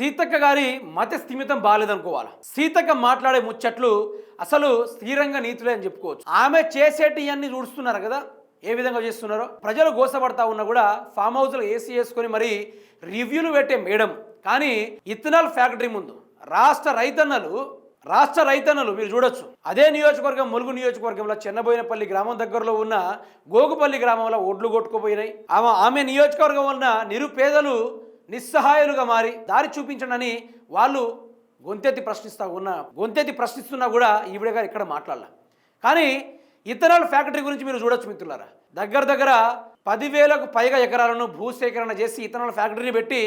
సీతక్క గారి మత స్థిమితం బాగాలేదనుకోవాలి సీతక్క మాట్లాడే ముచ్చట్లు అసలు స్థిరంగా నీతులే అని చెప్పుకోవచ్చు. ఆమె చేసేటి అన్ని చూస్తున్నారు కదా? ఏ విధంగా చేస్తున్నారో? ప్రజలు గోసపడతా ఉన్నా కూడా ఫామ్ హౌస్లో ఏసీ వేసుకొని మరి రివ్యూలు పెట్టే మేడం. కానీ ఇథనాల్ ఫ్యాక్టరీ ముందు రాష్ట్ర రైతన్నలు రాష్ట్ర రైతన్నలు మీరు చూడొచ్చు. అదే నియోజకవర్గం ములుగు నియోజకవర్గంలో చెన్నబోయినపల్లి గ్రామం దగ్గరలో ఉన్న గోగుపల్లి గ్రామంలో ఒడ్లు కొట్టుకుపోయినాయి. ఆమె ఆమె నియోజకవర్గం వలన నిరుపేదలు నిస్సహాయులుగా మారి దారి చూపించడని వాళ్ళు గొంతెత్తి ప్రశ్నిస్తా ఉన్న గొంతెత్తి ప్రశ్నిస్తున్నా కూడా ఈవిడ గారు ఇక్కడ మాట్లాడాల. కానీ ఇథనాల్ ఫ్యాక్టరీ గురించి మీరు చూడొచ్చు మిత్రులారా. దగ్గర దగ్గర పదివేలకు పైగా ఎకరాలను భూసేకరణ చేసి ఇథనాల్ ఫ్యాక్టరీని పెట్టి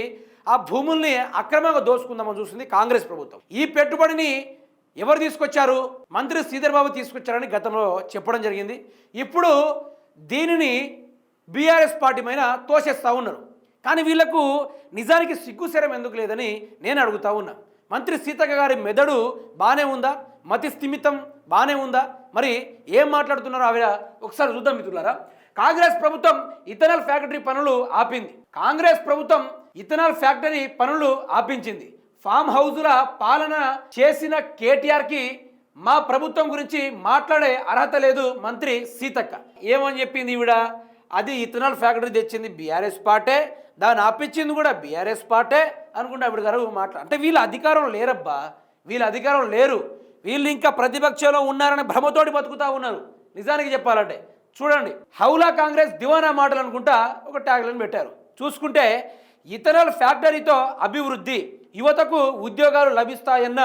ఆ భూముల్ని అక్రమంగా దోచుకుందామని చూసింది కాంగ్రెస్ ప్రభుత్వం. ఈ పెట్టుబడిని ఎవరు తీసుకొచ్చారు? మంత్రి శ్రీధర్ బాబు తీసుకొచ్చారని గతంలో చెప్పడం జరిగింది. ఇప్పుడు దీనిని బీఆర్ఎస్ పార్టీ పైన తోసేస్తూ ఉన్నారు. కానీ వీళ్ళకు నిజానికి సిగ్గుశరం ఎందుకు లేదని నేను అడుగుతా ఉన్నా. మంత్రి సీతక్క గారి మెదడు బాగానే ఉందా? మతి స్థిమితం బాగానే ఉందా? మరి ఏం మాట్లాడుతున్నారో ఆవిడ ఒకసారి చూద్దాం మిత్రులారా. కాంగ్రెస్ ప్రభుత్వం ఇథనాల్ ఫ్యాక్టరీ పనులు ఆపింది. కాంగ్రెస్ ప్రభుత్వం ఇథనాల్ ఫ్యాక్టరీ పనులు ఆపించింది. ఫామ్ హౌజుల పాలన చేసిన కేటీఆర్కి మా ప్రభుత్వం గురించి మాట్లాడే అర్హత లేదు మంత్రి సీతక్క. ఏమని చెప్పింది ఈవిడ? అది ఇథనాల్ ఫ్యాక్టరీ తెచ్చింది బీఆర్ఎస్ పార్టే. దాన్ని ఆపించింది కూడా బీఆర్ఎస్ పార్టే అనుకుంటే అప్పుడు గారు మాట్లా అంటే వీళ్ళ అధికారం లేరబ్బా వీళ్ళ అధికారం లేరు. వీళ్ళు ఇంకా ప్రతిపక్షంలో ఉన్నారని భ్రమతోటి బతుకుతూ ఉన్నారు. నిజానికి చెప్పాలంటే. చూడండి హౌలా కాంగ్రెస్ దివానా మాటలు అనుకుంటా ఒక ట్యాగ్లను పెట్టారు. చూసుకుంటే ఇథనాల్ ఫ్యాక్టరీతో అభివృద్ధి యువతకు ఉద్యోగాలు లభిస్తాయన్న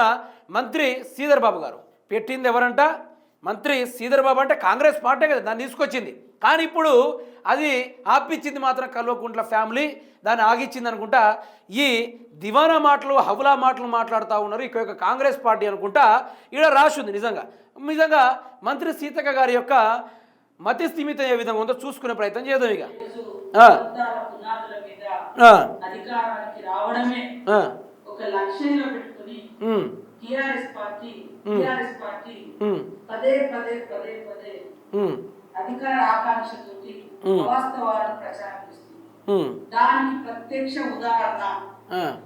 మంత్రి శ్రీధర్ బాబు గారు. పెట్టింది ఎవరంట? మంత్రి శ్రీధర్ బాబు అంటే కాంగ్రెస్ పార్టీ కదా దాన్ని తీసుకొచ్చింది. కానీ ఇప్పుడు అది ఆపిచ్చింది మాత్రం కల్వకుంట్ల ఫ్యామిలీ దాన్ని ఆగిచ్చింది అనుకుంటా ఈ దివానా మాటలు హవులా మాటలు మాట్లాడుతూ ఉన్నారు ఇక యొక్క కాంగ్రెస్ పార్టీ అనుకుంటా ఇక్కడ రాసింది నిజంగా. నిజంగా మంత్రి సీతక్క గారి యొక్క మతి స్థిమితం ఏ విధంగా ఉందో చూసుకునే ప్రయత్నం చేద్దాం ఇక. రావడమే ఒక లక్ష్యంగా పెట్టుకుని um, TRS party TRS party పదే పదే పదే పదే అధికార ఆకాంక్షతోటి మ్. వాస్తవాలను ప్రచారం చేస్తుంది. దానికి ప్రత్యక్ష ఉదాహరణ.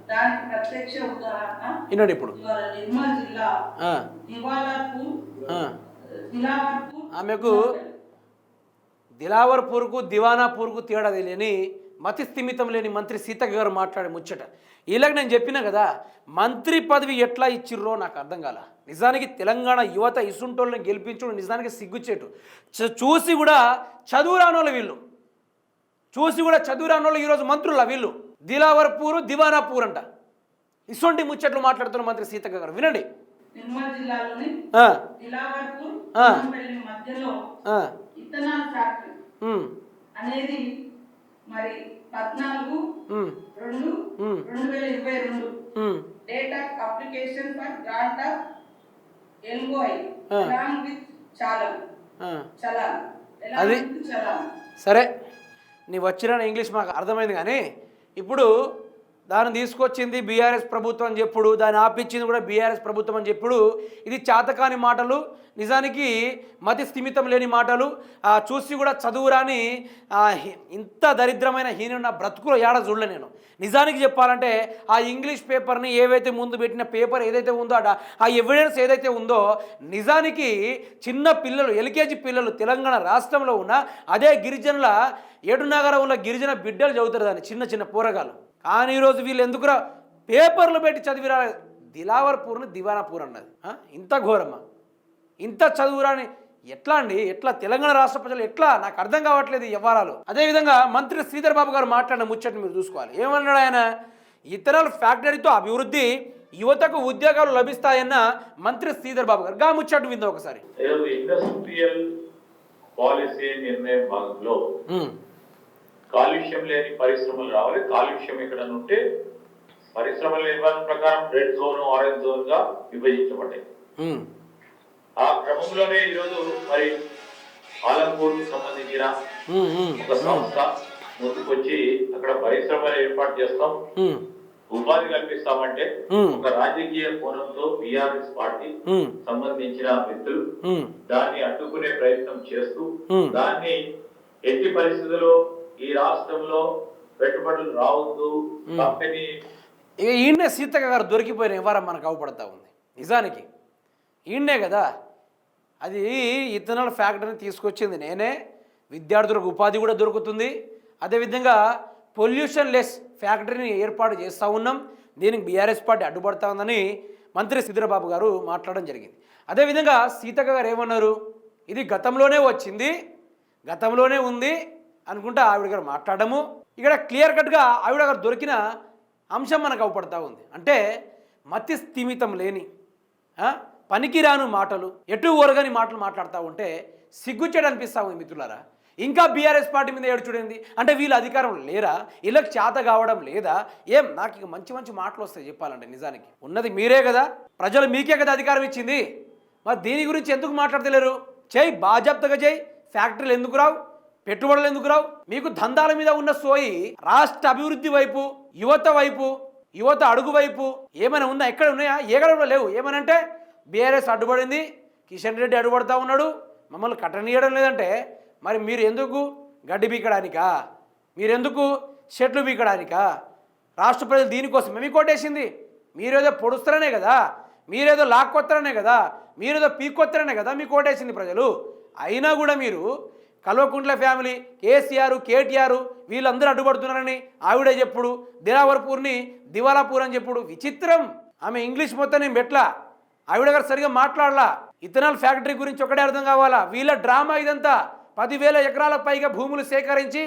దానికి ప్రత్యక్ష ఉదాహరణ వినండి ఇప్పుడు. నిర్మల్ జిల్లా దివాలాపూర్. దిలావర్పూర్ ఆమెకు దిలావర్పూర్కు దివానాపూర్కు తేడా తెలియని మతి స్థిమితం లేని మంత్రి సీతక్క గారు మాట్లాడే ముచ్చట. ఇలాగ నేను చెప్పిన కదా మంత్రి పదవి ఎట్లా ఇచ్చిర్రో నాకు అర్థం కాల. నిజానికి తెలంగాణ యువత ఇసుంటోళ్ళని గెలిపించడం నిజానికి సిగ్గుచేటు చ- చూసి కూడా చదువు రానోళ్ళు వీళ్ళు. చూసి కూడా చదువు రానోళ్ళు ఈరోజు మంత్రుల వీళ్ళు. దిలావర్పూరు దివానాపూర్ అంట. ఇసొంటి ముచ్చట్లు మాట్లాడుతున్న మంత్రి సీతక్క గారు. వినండి. నిర్మల్ జిల్లాలోని దిలావర్పూర్ మధ్యలో ఇథనాల్ ఫ్యాక్టరీ అనేది మరి పద్నాలుగు రెండు. రెండు వేల ఇరవై రెండు. Date of application for grant of. Along with చాలం. Challan అది- సరే. నీ వచ్చిన ఇంగ్లీష్ మాకు అర్థమైంది కానీ ఇప్పుడు దాన్ని తీసుకొచ్చింది బీఆర్ఎస్ ప్రభుత్వం అని చెప్పుడు దాన్ని ఆపించింది కూడా బీఆర్ఎస్ ప్రభుత్వం అని చెప్పుడు ఇది చాతకాని మాటలు నిజానికి మతి స్థిమితం లేని మాటలు చూసి కూడా చదువురాని ఇంత దరిద్రమైన హీన నా బ్రతుకులో ఏడ చూడలే నేను. నిజానికి చెప్పాలంటే ఆ ఇంగ్లీష్ పేపర్ని ఏవైతే ముందు పెట్టిన పేపర్ ఏదైతే ఉందో ఆ- ఆ ఎవిడెన్స్ ఏదైతే ఉందో నిజానికి చిన్న పిల్లలు ఎల్కేజీ పిల్లలు తెలంగాణ రాష్ట్రంలో ఉన్న అదే గిరిజనుల ఏడునగరంలో గిరిజన బిడ్డలు చదువుతారు దాన్ని చిన్న చిన్న పూరగాలు కానీ ఈరోజు వీళ్ళు ఎందుకురా? పేపర్లు పెట్టి చదివిరా? దిలావర్పూర్ని దివానాపూర్ అన్నది. ఇంత ఘోరమా? ఇంత చదువురాని ఎట్లా అండి? ఎట్లా తెలంగాణ రాష్ట్ర ప్రజలు ఎట్లా? నాకు అర్థం కావట్లేదు వ్యవహారాలు. అదేవిధంగా మంత్రి శ్రీధర్ బాబు గారు మాట్లాడిన ముచ్చట్ని మీరు చూసుకోవాలి. ఏమన్నాడు ఆయన? ఇతరుల ఫ్యాక్టరీతో అభివృద్ధి యువతకు ఉద్యోగాలు లభిస్తాయన్న మంత్రి శ్రీధర్ బాబు గారు. గా ముచ్చట్టు విందాం ఒకసారి. ఇండస్ట్రియల్ పాలసీ నిర్ణయం భాగంలో కాలుష్యం లేని పరిశ్రమలు రావాలి. కాలుష్యం ఎక్కడ ఉంటే పరిశ్రమల నిర్వహణ ప్రకారం రెడ్ జోన్ ఆరెంజ్ జోన్గా విభజించబడ్డాయి ఆ క్రమంలోనే ఈరోజు మరి ఆలంపూర్ సంబంధించిన ఒక సంస్థ ముందుకొచ్చి అక్కడ పరిశ్రమలు ఏర్పాటు చేస్తాం. ఉపాధి కల్పిస్తామంటే ఒక రాజకీయ కోణంతో బిఆర్ఎస్ పార్టీ సంబంధించిన వ్యక్తులు దాన్ని అడ్డుకునే ప్రయత్నం చేస్తూ. దాన్ని ఎట్టి పరిస్థితుల్లో ఈ రాష్ట్రంలో పెట్టుబడులు రావద్దు. కంపెనీ ఇక ఈయన్నే సీతక్క గారు దొరికిపోయిన వ్యవహారం మనకు అవపడతా ఉంది. నిజానికి ఈయనే కదా. అది ఇథనాల్ ఫ్యాక్టరీని తీసుకొచ్చింది నేనే. విద్యార్థులకు ఉపాధి కూడా దొరుకుతుంది. అదేవిధంగా పొల్యూషన్ లెస్ ఫ్యాక్టరీని ఏర్పాటు చేస్తూ ఉన్నాం. దీనికి బీఆర్ఎస్ పార్టీ అడ్డుపడతా ఉందని మంత్రి సిద్ధిరబాబు గారు మాట్లాడడం జరిగింది. అదేవిధంగా సీతక్క గారు ఏమన్నారు? ఇది గతంలోనే వచ్చింది. గతంలోనే ఉంది అనుకుంటా ఆవిడ గారు మాట్లాడము. ఇక్కడ క్లియర్ కట్గా ఆవిడ గారు దొరికిన అంశం మనకు అవపడతా ఉంది. అంటే మతి స్థిమితం లేని పనికిరాను మాటలు ఎటు ఓరగని మాటలు మాట్లాడుతూ ఉంటే సిగ్గుచ్చాడు అనిపిస్తా ఉంది మిత్రులారా. ఇంకా బీఆర్ఎస్ పార్టీ మీద ఏడుచుడింది అంటే వీళ్ళు అధికారం లేరా? వీళ్ళకి చేత కావడం లేదా? ఏం? నాకు ఇక మంచి మంచి మాటలు వస్తాయి చెప్పాలంటే నిజానికి. ఉన్నది మీరే కదా? ప్రజలు మీకే కదా అధికారం ఇచ్చింది? మరి దీని గురించి ఎందుకు మాట్లాడతలేరు? చేయి బాజాప్తగా చేయి. ఫ్యాక్టరీలు ఎందుకు రావు? పెట్టుబడులు ఎందుకు రావు? మీకు దందాల మీద ఉన్న సోయి రాష్ట్ర అభివృద్ధి వైపు యువత వైపు యువత అడుగు వైపు ఏమైనా ఉందా ఎక్కడ ఉన్నాయా? ఎక్కడ లేవు? ఏమనంటే బీఆర్ఎస్ అడ్డుపడింది కిషన్ రెడ్డి అడ్డుపడతా ఉన్నాడు. మమ్మల్ని కట్టనీయడం లేదంటే మరి మీరు ఎందుకు గడ్డి బీకడానికా మీరెందుకు చెట్లు బీకడానికా రాష్ట్ర ప్రజలు దీనికోసం మీకు కొట్టేసింది మీరేదో పొడుస్తారనే కదా మీరేదో లాక్కొత్తారనే కదా మీరేదో పీక్కొత్తారనే కదా మీకు ఓటేసింది ప్రజలు. అయినా కూడా మీరు కల్వకుంట్ల ఫ్యామిలీ కేసీఆర్ కేటీఆర్ వీళ్ళందరూ అడ్డుపడుతున్నారని ఆవిడే చెప్పుడు దిలావర్పూర్ని దివాలాపూర్ అని చెప్పుడు. విచిత్రం. ఆమె ఇంగ్లీష్ మొత్తం నేను పెట్లా ఆవిడ గారు సరిగా మాట్లాడలా. ఇథనాల్ ఫ్యాక్టరీ గురించి ఒకటే అర్థం కావాలా? వీళ్ళ డ్రామా ఇదంతా. పదివేల ఎకరాల పైగా భూములు సేకరించి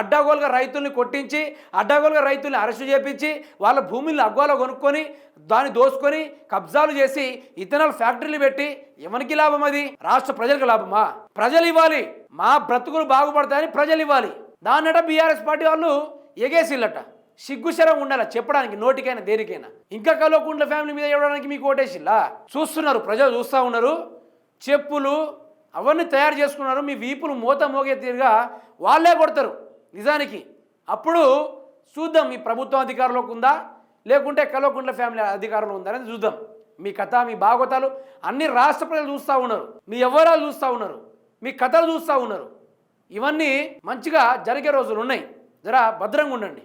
అడ్డగోలుగా రైతుల్ని కొట్టించి అడ్డగోలుగా రైతుల్ని అరెస్టు చేపించి వాళ్ళ భూముల్ని అగ్గోలో కొనుక్కొని దాన్ని దోసుకొని కబ్జాలు చేసి ఇథనాల్ ఫ్యాక్టరీలు పెట్టి ఎవరికి లాభం అది? రాష్ట్ర ప్రజలకు లాభమా? ప్రజలు ఇవ్వాలి. మా బ్రతుకులు బాగుపడతాయని ప్రజలు ఇవ్వాలి. దాన్నట బీఆర్ఎస్ పార్టీ వాళ్ళు ఎగేసిల్లట సిగ్గుశరం ఉండాలి? చెప్పడానికి నోటికైనా దేనికైనా. ఇంకా కలవకుండ్ల ఫ్యామిలీ మీద ఇవ్వడానికి మీకు ఓటేసిల్లా? చూస్తున్నారు ప్రజలు చూస్తూ ఉన్నారు. చెప్పులు అవన్నీ తయారు చేసుకున్నారు. మీ వీపులు మూత మోగే తీరుగా వాళ్ళే కొడతారు. నిజానికి అప్పుడు చూద్దాం మీ ప్రభుత్వం అధికారంలోకి ఉందా? లేకుంటే కల్వకుంట్ల ఫ్యామిలీ అధికారంలో ఉందా అనేది చూద్దాం. మీ కథ మీ భాగవతాలు అన్ని రాష్ట్ర ప్రజలు చూస్తూ ఉన్నారు. మీ ఎవరాలు చూస్తూ ఉన్నారు. మీ కథలు చూస్తూ ఉన్నారు. ఇవన్నీ మంచిగా జరిగే రోజులు ఉన్నాయి. జరా భద్రంగా ఉండండి.